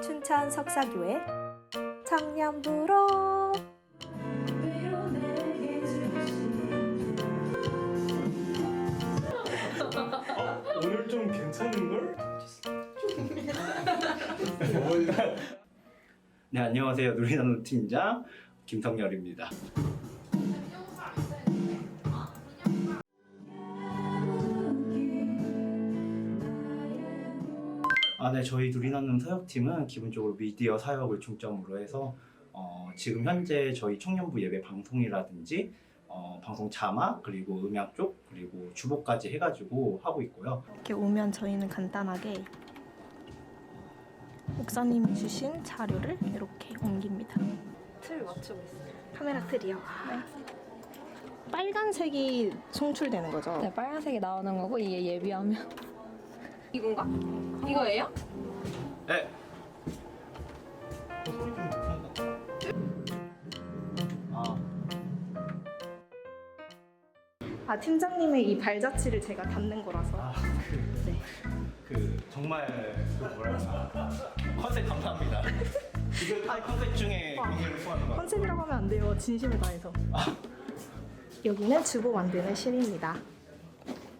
춘천 석사교회 청년부로 오늘 좀 괜찮은 걸? 네 안녕하세요 누리나노 팀장 김성열입니다. 아, 네, 저희 누리나눔 사역팀은 기본적으로 미디어 사역을 중점으로 해서 어, 지금 현재 저희 청년부 예배 방송이라든지 어, 방송 자막 그리고 음악 쪽 그리고 주보까지 해가지고 하고 있고요. 이렇게 오면 저희는 간단하게 목사님이 주신 자료를 이렇게 옮깁니다. 틀 맞추고 있어요. 카메라 틀이요. 빨간색이 송출되는 거죠. 네, 빨간색이 나오는 거고 이게 예비하면 이건가? 이거예요? 네. 아, 아 팀장님의 이 발자취를 제가 담는 거라서. 아, 그, 네. 그 정말 그 뭐랄까 컨셉 감사합니다. 이거 다 컨셉 중에 굉장히 소화하는 것 같아요. 컨셉이라고 하면 안 돼요. 진심을 다해서. 여기는 주보 만드는 실입니다.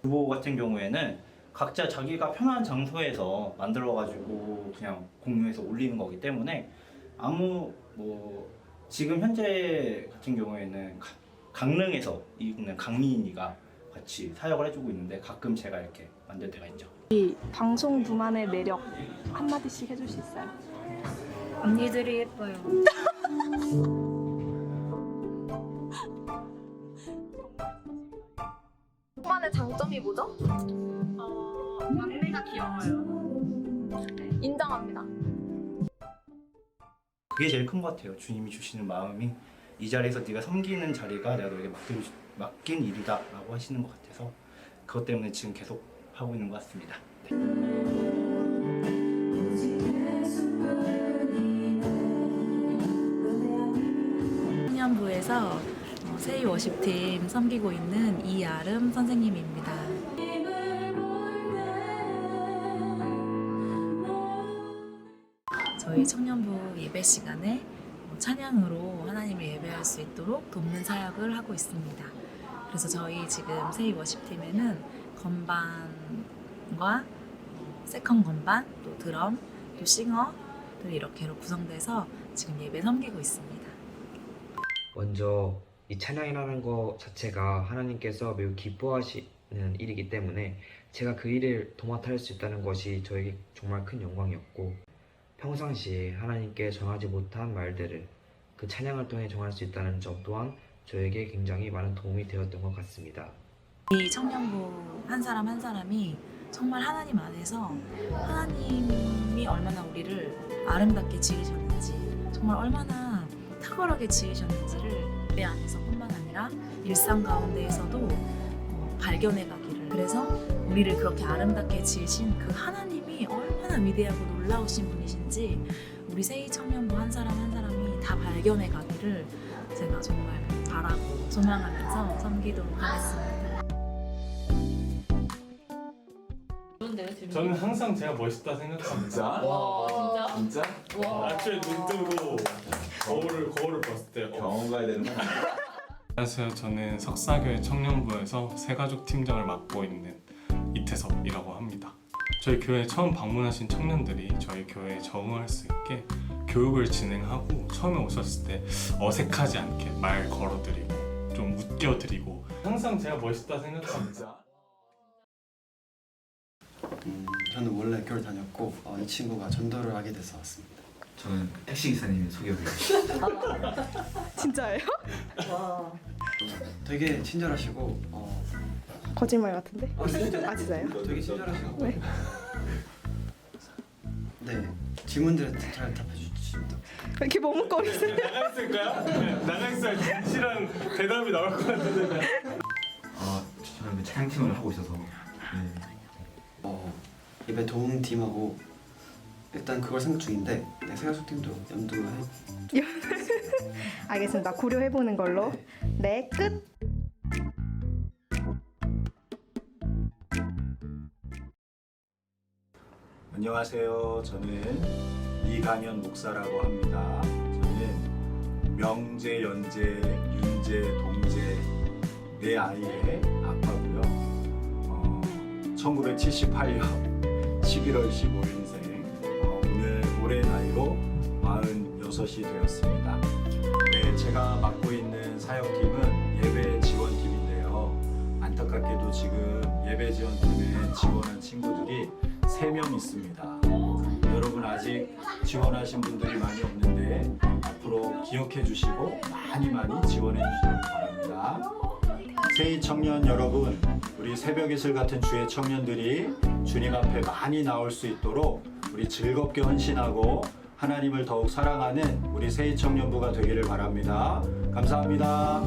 주보 같은 경우에는 각자 자기가 편한 장소에서 만들어가지고 그냥 공유해서 올리는 거기 때문에 아무 뭐 지금 현재 같은 경우에는 가- 강릉에서 있는 강민이가 같이 사역을 해주고 있는데 가끔 제가 이렇게 만들 때가 있죠. 이 방송 부만의 매력 한 마디씩 해줄 수 있어요? 언니들이 예뻐요. 오만의 장점이 뭐죠? 어, 막내가 귀여워요. 인정합니다. 그게 제일 큰 것 같아요. 주님이 주시는 마음이 이 자리에서 네가 섬기는 자리가 내가 너에게 맡긴, 맡긴 일이다라고 하시는 것 같아서 그것 때문에 지금 계속 하고 있는 것 같습니다. 네. 청년부에서 어, 세이 워십팀 섬기고 있는 이아름 선생님입니다. 저희 청년부 예배 시간에 어, 찬양으로 하나님을 예배할 수 있도록 돕는 사역을 하고 있습니다. 그래서 저희 지금 세이 워십팀에는 건반과 어, 세컨 건반, 또 드럼, 또 싱어, 또 이렇게로 구성돼서 지금 예배 섬기고 있습니다. 먼저 이 찬양이라는 것 자체가 하나님께서 매우 기뻐하시는 일이기 때문에 제가 그 일을 도맡아 할 수 있다는 것이 저에게 정말 큰 영광이었고 평상시에 하나님께 정하지 못한 말들을 그 찬양을 통해 정할 수 있다는 점 또한 저에게 굉장히 많은 도움이 되었던 것 같습니다. 이 청년부 한 사람 한 사람이 정말 하나님 안에서 하나님이 얼마나 우리를 아름답게 지으셨는지 정말 얼마나 탁월하게 지으셨는지를 내 안에서뿐만 아니라 일상 가운데에서도 어, 발견해 가기를 그래서 우리를 그렇게 아름답게 지으신 그 하나님이 얼마나 위대하고 놀라우신 분이신지 우리 세이 청년부 한 사람 한 사람이 다 발견해 가기를 제가 정말 바라고 소망하면서 섬기도록 하겠습니다. 저는 항상 제가 멋있다 생각합니다. 진짜? 와, 진짜? 아침에 눈 뜨고 거울을 거울을 봤을 때 어. 병원 가야 되는 거 아니야? 안녕하세요. 저는 석사교회 청년부에서 새가족 팀장을 맡고 있는 이태섭이라고 합니다. 저희 교회에 처음 방문하신 청년들이 저희 교회에 적응할 수 있게 교육을 진행하고 처음에 오셨을 때 어색하지 않게 말 걸어드리고 좀 웃겨드리고 항상 제가 멋있다 생각합니다. 음, 저는 원래 교회 다녔고 어, 이 친구가 전도를 하게 돼서 왔습니다. 저는 택시 기사님이 소개를 진짜예요? 되게 친절하시고 어, 거짓말 같은데? 아, 진짜? 아 진짜요? 되게 친절하시고 네. 네 질문들에 잘 답해 주십니다. 왜 이렇게 머뭇거리세요? 나가 있을까요? 네, 나가 있어야 진실한 대답이 나올 것 같은데. 아 저는 그 차량팀을 하고 있어서 네. 어, 예배 도움 팀하고 일단 그걸 생각 중인데 네, 세가족 팀도 염두해. 알겠습니다. 고려해보는 걸로. 네, 끝. 안녕하세요. 저는 이강현 목사라고 합니다. 저는 명재, 연재, 윤재, 동재 네 아이의 아빠고요. 어, 1978년 11월 15일생 46이 되었습니다. 네, 제가 맡고 있는 사역팀은 예배 지원팀인데요. 안타깝게도 지금 예배 지원팀에 지원한 친구들이 3명 있습니다. 여러분 아직 지원하신 분들이 많이 없는데 앞으로 기억해 주시고 많이 많이 지원해 주시기 바랍니다. 세이 청년 여러분, 우리 새벽 이슬 같은 주의 청년들이 주님 앞에 많이 나올 수 있도록 우리 즐겁게 헌신하고 하나님을 더욱 사랑하는 우리 세이 청년부가 되기를 바랍니다. 감사합니다.